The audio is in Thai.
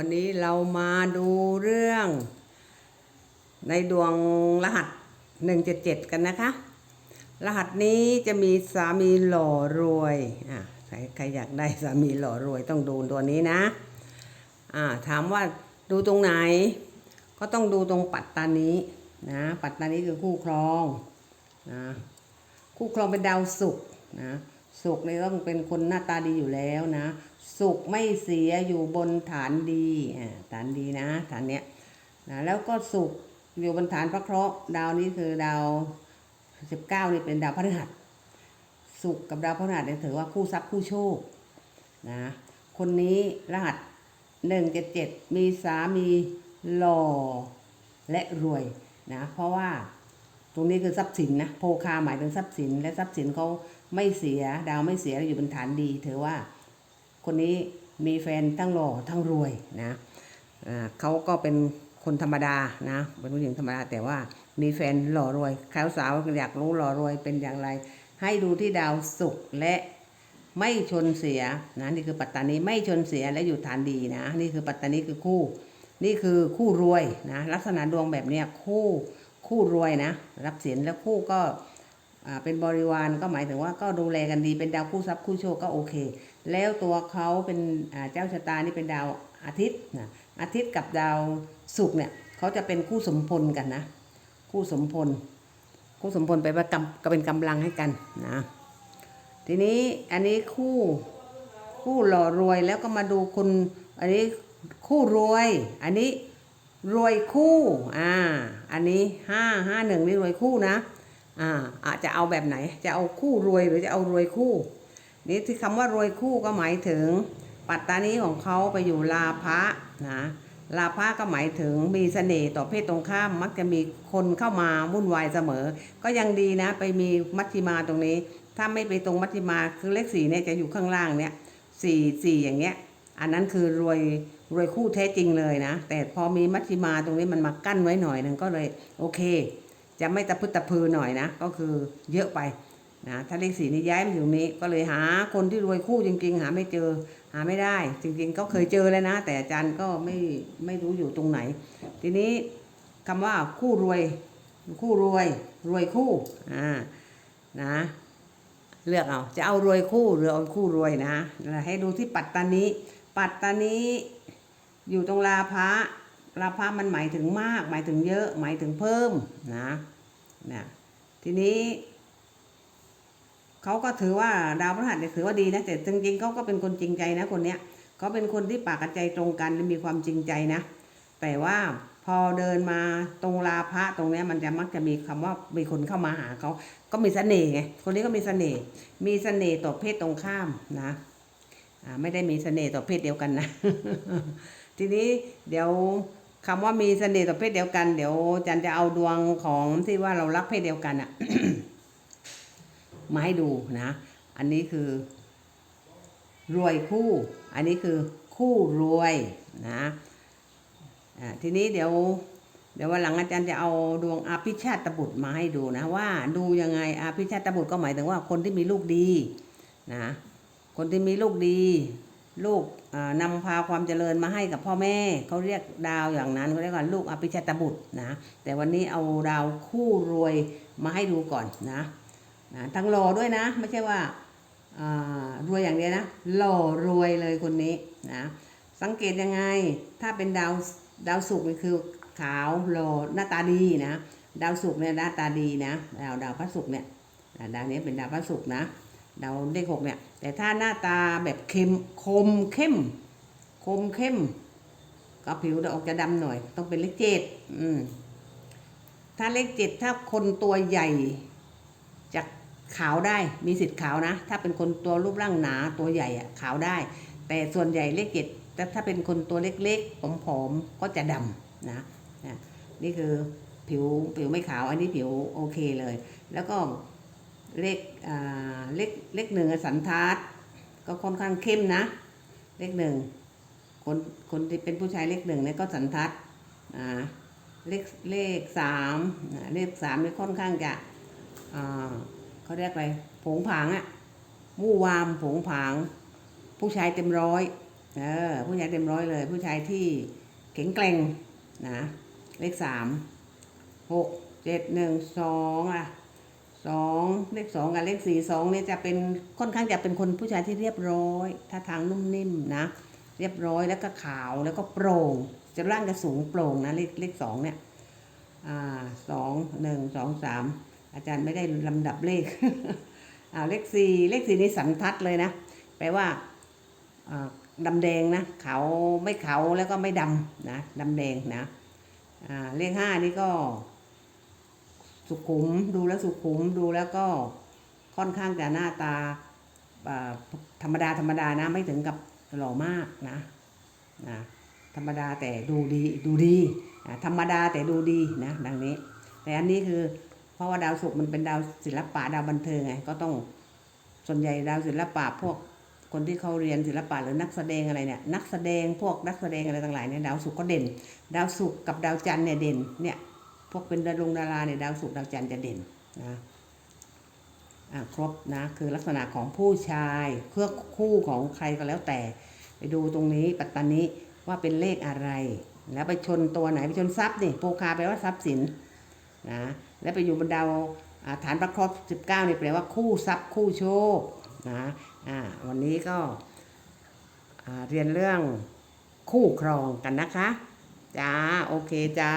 วันนี้เรามาดูเรื่อง ในดวงรหัส 177 กันนะคะ รหัสนี้จะมีสามีหล่อรวยอะใครใครอยากได้สามีหล่อรวยต้องดูตัวนี้นะอ่าถามว่าดูตรงไหน ก็ต้องดูตรงปัตตานีนะปัตตานีคือคู่ครองนะคู่ครองเป็นดาวศุกร์นะ ศุกเนี่ยต้องเป็นคนหน้าตาดีอยู่แล้วนะศุกไม่เสียอยู่บนฐานดีอ่าฐานดีนะ ฐานเนี้ยนะแล้วก็ศุกอยู่บนฐานพระเคราะห์ดาวนี้คือดาว19นี่เป็นดาวพฤหัสศุกกับดาวพฤหัสเนี่ยถือว่าคู่ทรัพย์คู่โชคนะคนนี้รหัส177มีสามีหล่อและรวยนะเพราะว่า รงนี้คือทรัพย์สินนะโพคาหมายถึงทรัพย์สิน และทรัพย์สินเขาไม่เสียดาวไม่เสียอยู่บนฐานดีถือว่า คนนี้มีแฟนทั้งหล่อทั้งรวยนะเขาก็เป็นคนธรรมดานะเป็นผู้หญิงธรรมดาแต่ว่ามีแฟนหล่อรวยสาวสาวอยากรู้หล่อรวยเป็นอย่างไร ให้ดูที่ดาวศุกร์และไม่ชนเสียนะนี่คือปัตตานีไม่ชนเสียและอยู่ฐานดีนะ นี่คือปัตตานีคือคู่ นี่คือคู่รวยนะลักษณะดวงแบบเนี้ยคู่ คู่รวยนะ รับสินแล้วคู่ก็เป็นบริวารก็หมายถึงว่าก็ดูแลกันดีเป็นดาวคู่ทรัพย์คู่โชคก็โอเค แล้วตัวเขาเป็นเจ้าชะตานี่เป็นดาวอาทิตย์นะอาทิตย์กับดาวศุกร์เนี่ยเขาจะเป็นคู่สมพลกันนะ คู่สมพล คู่สมพลไปประกำก็เป็นกำลังให้กันนะ ทีนี้อันนี้คู่คู่หล่อรวยแล้วก็มาดูคนอันนี้คู่รวย อันนี้ รวยคู่อ่าอันนี้ห้าห้าหนึ่งนี่รวยคู่นะอ่าอาจจะเอาแบบไหนจะเอาคู่รวยหรือจะเอารวยคู่ นี่ที่คำว่ารวยคู่ก็หมายถึง ปัตตานีของเขาไปอยู่ลาภะนะลาภะก็หมายถึงมีเสน่ห์ต่อเพศตรงข้ามมักจะมีคนเข้ามาวุ่นวายเสมอ ก็ยังดีนะ ไปมีมัชฌิมาตรงนี้ ถ้าไม่ไปตรงมัชฌิมาคือเลขสี่เนี่ยจะอยู่ข้างล่างเนี่ยสี่สี่อย่างเงี้ย อันนั้นคือรวย รวยคู่แท้จริงเลยนะ แต่พอมีมัชฌิมาตรงนี้มันมากั้นไว้หน่อยหนึงก็เลยโอเค จะไม่ตะพึดตะพือหน่อยนะ ก็คือเยอะไปนะถ้าเลขสี่นี่ย้ายมาอยู่นี้ก็เลยหาคนที่รวยคู่จริง ๆ หาไม่เจอหาไม่ได้ จริง ๆ ก็เคยเจอแล้วนะ แต่อาจารย์ก็ไม่ไม่รู้อยู่ตรงไหน ทีนี้คำว่าคู่รวย คู่รวย รวยคู่อ่านะเลือกเอาจะเอารวยคู่หรือเอาคู่รวยนะแล้วให้ดูที่ปัตตานีปัตตานี อยู่ตรงลาพะลาพะมันหมายถึงมาก หมายถึงเยอะ หมายถึงเพิ่มนะนะทีนี้เขาก็ถือว่าดาวพฤหัสเนี่ยถือว่าดีนะแต่จริงๆเขาก็เป็นคนจริงใจนะคนเนี้ยเขาเป็นคนที่ปากกับใจตรงกันและมีความจริงใจนะ แต่ว่าพอเดินมาตรงลาพระตรงเนี้ยมันจะมักจะมีคำว่ามีคนเข้ามาหาเขาก็มีเสน่ห์ไงคนนี้ก็มีเสน่ห์มีเสน่ห์ต่อเพศตรงข้ามนะไม่ได้มีเสน่ห์ต่อเพศเดียวกันนะ ทีนี้เดี๋ยวคำว่ามีเสน่ห์ต่อเพศเดียวกัน เดี๋ยวจันจะเอาดวงของที่ว่าเรารักเพศเดียวกันอะมาให้ดูนะ อันนี้คือ รวยคู่ อันนี้คือคู่รวยนะทีนี้เดี๋ยว เดี๋ยววันหลังอาจารย์จะเอาดวงอาภิชาตบุตรมาให้ดูนะ ว่าดูยังไงอาภิชาตบุตรก็หมายถึงว่าคนที่มีลูกดีนะคนที่มีลูกดี ลูกอ่านำพาความเจริญมาให้กับพ่อแม่เขาเรียกดาวอย่างนั้นเขาเรียกว่าลูกอภิชาตบุตรนะแต่วันนี้เอาดาวคู่รวยมาให้ดูก่อนนะนะทั้งหล่อด้วยนะ ไม่ใช่ว่ารวยอย่างเดียวนะหล่อรวยเลยคนนี้นะสังเกตยังไงถ้าเป็นดาวดาวศุกร์คือขาวหล่อหน้าตาดีนะ ดาวศุกร์เนี่ยหน้าตาดีนะดาวดาวพระศุกร์เนี่ยดาวนี้เป็นดาวพระศุกร์นะ เดาเลขหกเนี่ย แต่ถ้าหน้าตาแบบเข้มคมเข้ม คมเข้ม ก็ผิวจะออกจะดำหน่อย ต้องเป็นเลขเจ็ดถ้าเลขเจ็ดถ้าคนตัวใหญ่จะขาวได้มีสิทธิ์ขาวนะ ถ้าเป็นคนตัวรูปร่างหนาตัวใหญ่อะขาวได้ แต่ส่วนใหญ่เลขเจ็ดแต่ถ้าเป็นคนตัวเล็กๆ ผอมๆ ก็จะดำนะนะ นี่คือผิวผิวไม่ขาว อันนี้ผิวโอเคเลย แล้วก็ เลขอ่าเลขเลขหนึ่งสันทัดก็ค่อนข้างเข้มนะ เลขหนึ่งคนคนที่เป็นผู้ชายเลขหนึ่งเนี่ยก็สันทัดอ่าเลขเลขสามเลขสามนี่ค่อนข้างจะอ่าเขาเรียกอะไรผงผางอะมู่วามผงผาง ผู้ชายเต็มร้อยเออผู้ชายเต็มร้อยเลย ผู้ชายที่แข็งแกร่งนะเลขสามหกเจ็ดหนึ่งสองอะ สองเลขสองกับเลขสี่สองเนี่ยจะเป็นค่อนข้างจะเป็นคนผู้ชายที่เรียบร้อยท่าทางนุ่มนิ่มนะ เรียบร้อยแล้วก็ขาวแล้วก็โปร่ง จะร่างจะสูงโปร่งนะเลขเลขสองเนี่ยอ่าสองหนึ่งสองสามอาจารย์ไม่ได้ลำดับเลขอ่าเลขสี่เลขสี่นี่สันทัดเลยนะ แปลว่าอ่าดำแดงนะขาวไม่ขาวแล้วก็ไม่ดำนะดำแดงนะอ่าเลขห้านี่ก็ สุขุมดูแล้วสุขุมดูแล้วก็ค่อนข้างจะหน้าตาธรรมดาธรรมดานะไม่ถึงกับหล่อมากนะนะธรรมดาแต่ดูดีดูดีธรรมดาแต่ดูดีนะดังนี้ แต่อันนี้คือเพราะว่าดาวศุกร์มันเป็นดาวศิลปะดาวบันเทิงไงก็ต้องส่วนใหญ่ดาวศิลปะพวกคนที่เขาเรียนศิลปะหรือนักแสดงอะไรเนี่ยนักแสดงพวกนักแสดงอะไรต่างๆเนี่ยดาวศุกร์ก็เด่น ดาวศุกร์กับดาวจันทร์เนี่ยเด่นเนี่ย พวกเป็นดารงดาราเนี่ยดาวศุกร์ดาวจันทร์จะเด่นนะอะครบนะคือลักษณะของผู้ชายเครือคู่ของใครก็แล้วแต่ ไปดูตรงนี้ปัตตานีว่าเป็นเลขอะไร แล้วไปชนตัวไหนไปชนทรัพย์นี่โปคาแปลว่าทรัพย์สินนะแล้วไปอยู่บนดาวาฐานประครบ19นี่แปลว่าคู่ทรัพย์คู่โชคนะอ่าวันนี้ก็เรียนเรื่องคู่ครองกันนะคะ จ้า โอเค จ้า